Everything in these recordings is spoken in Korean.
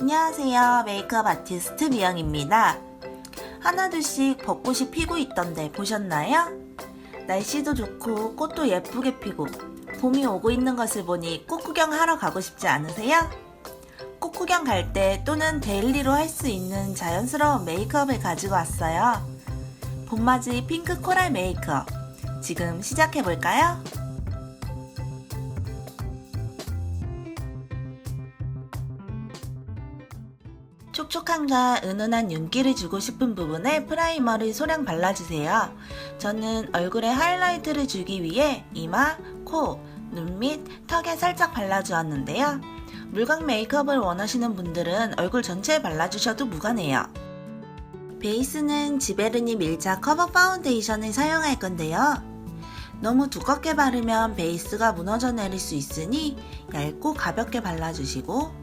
안녕하세요. 메이크업 아티스트 미영입니다. 하나둘씩 벚꽃이 피고 있던데 보셨나요? 날씨도 좋고 꽃도 예쁘게 피고 봄이 오고 있는 것을 보니 꽃 구경하러 가고 싶지 않으세요? 꽃 구경 갈 때 또는 데일리로 할 수 있는 자연스러운 메이크업을 가지고 왔어요. 봄맞이 핑크 코랄 메이크업. 지금 시작해볼까요? 촉촉함과 은은한 윤기를 주고 싶은 부분에 프라이머를 소량 발라주세요. 저는 얼굴에 하이라이트를 주기 위해 이마, 코, 눈 밑, 턱에 살짝 발라주었는데요. 물광 메이크업을 원하시는 분들은 얼굴 전체에 발라주셔도 무관해요. 베이스는 지베르니 밀착 커버 파운데이션을 사용할 건데요. 너무 두껍게 바르면 베이스가 무너져 내릴 수 있으니 얇고 가볍게 발라주시고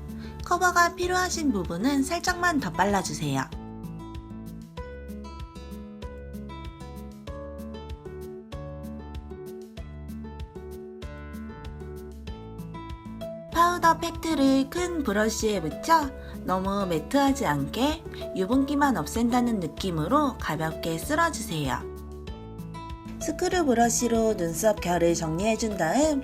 커버가 필요하신 부분은 살짝만 더 발라주세요. 파우더 팩트를 큰 브러쉬에 묻혀 너무 매트하지 않게 유분기만 없앤다는 느낌으로 가볍게 쓸어주세요. 스크류 브러쉬로 눈썹 결을 정리해준 다음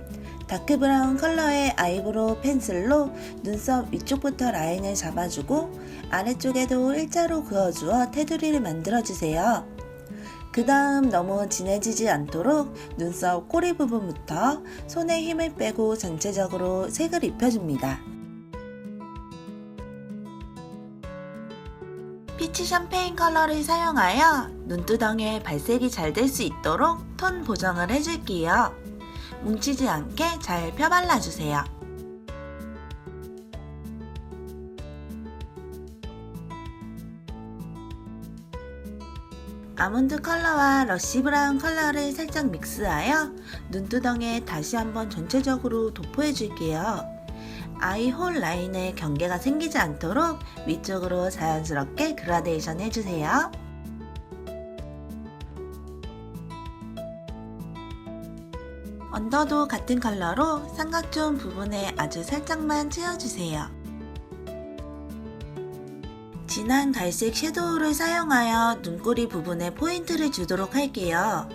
다크 브라운 컬러의 아이브로우 펜슬로 눈썹 위쪽부터 라인을 잡아주고 아래쪽에도 일자로 그어주어 테두리를 만들어주세요. 그 다음 너무 진해지지 않도록 눈썹 꼬리 부분부터 손에 힘을 빼고 전체적으로 색을 입혀줍니다. 피치 샴페인 컬러를 사용하여 눈두덩에 발색이 잘 될 수 있도록 톤 보정을 해줄게요. 뭉치지 않게 잘 펴발라주세요. 아몬드 컬러와 러시 브라운 컬러를 살짝 믹스하여 눈두덩에 다시 한번 전체적으로 도포해 줄게요. 아이 홀 라인에 경계가 생기지 않도록 위쪽으로 자연스럽게 그라데이션 해주세요. 언더도 같은 컬러로 삼각존 부분에 아주 살짝만 채워주세요. 진한 갈색 섀도우를 사용하여 눈꼬리 부분에 포인트를 주도록 할게요.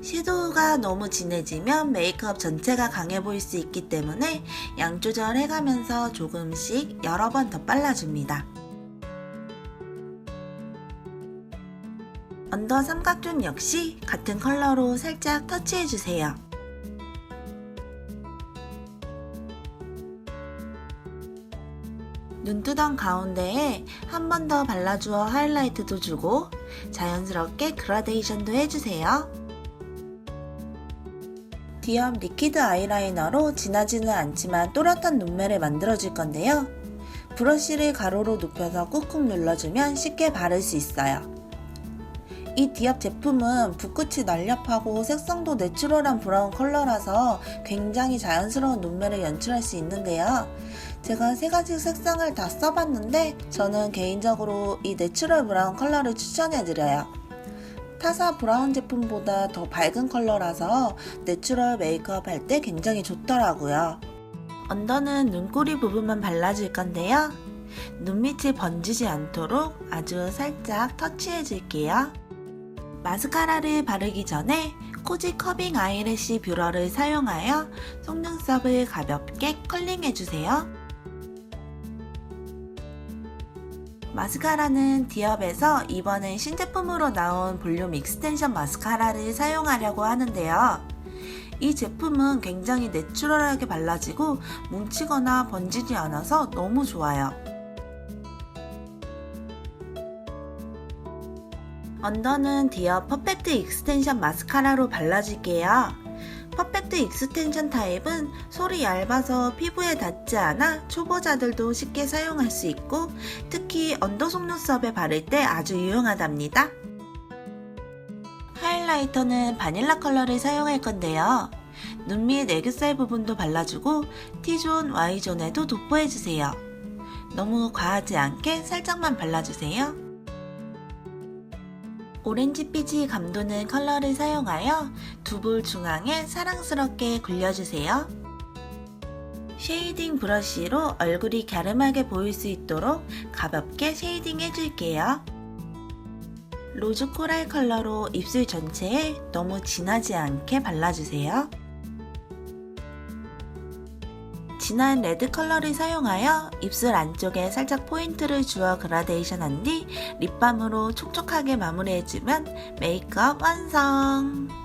섀도우가 너무 진해지면 메이크업 전체가 강해 보일 수 있기 때문에 양 조절해가면서 조금씩 여러 번더 발라줍니다. 언더 삼각존 역시 같은 컬러로 살짝 터치해주세요. 눈두덩 가운데에 한 번 더 발라주어 하이라이트도 주고 자연스럽게 그라데이션도 해주세요. 디업 리퀴드 아이라이너로 진하지는 않지만 또렷한 눈매를 만들어줄 건데요. 브러쉬를 가로로 눕혀서 꾹꾹 눌러주면 쉽게 바를 수 있어요. 이 디업 제품은 붓끝이 날렵하고 색상도 내추럴한 브라운 컬러라서 굉장히 자연스러운 눈매를 연출할 수 있는데요. 제가 세 가지 색상을 다 써봤는데 저는 개인적으로 이 내추럴 브라운 컬러를 추천해드려요. 타사 브라운 제품보다 더 밝은 컬러라서 내추럴 메이크업 할 때 굉장히 좋더라고요. 언더는 눈꼬리 부분만 발라줄 건데요. 눈밑이 번지지 않도록 아주 살짝 터치해줄게요. 마스카라를 바르기 전에 코지 커빙 아이래쉬 뷰러를 사용하여 속눈썹을 가볍게 컬링해주세요. 마스카라는 디업에서 이번엔 신제품으로 나온 볼륨 익스텐션 마스카라를 사용하려고 하는데요. 이 제품은 굉장히 내추럴하게 발라지고 뭉치거나 번지지 않아서 너무 좋아요. 언더는 디어 퍼펙트 익스텐션 마스카라로 발라줄게요. 퍼펙트 익스텐션 타입은 솔이 얇아서 피부에 닿지 않아 초보자들도 쉽게 사용할 수 있고 특히 언더 속눈썹에 바를 때 아주 유용하답니다. 하이라이터는 바닐라 컬러를 사용할 건데요. 눈 밑 애교살 부분도 발라주고 T존, Y존에도 도포해주세요. 너무 과하지 않게 살짝만 발라주세요. 오렌지빛이 감도는 컬러를 사용하여 두 볼 중앙에 사랑스럽게 굴려주세요. 쉐이딩 브러쉬로 얼굴이 갸름하게 보일 수 있도록 가볍게 쉐이딩 해줄게요. 로즈 코랄 컬러로 입술 전체에 너무 진하지 않게 발라주세요. 진한 레드 컬러를 사용하여 입술 안쪽에 살짝 포인트를 주어 그라데이션 한 뒤 립밤으로 촉촉하게 마무리해주면 메이크업 완성!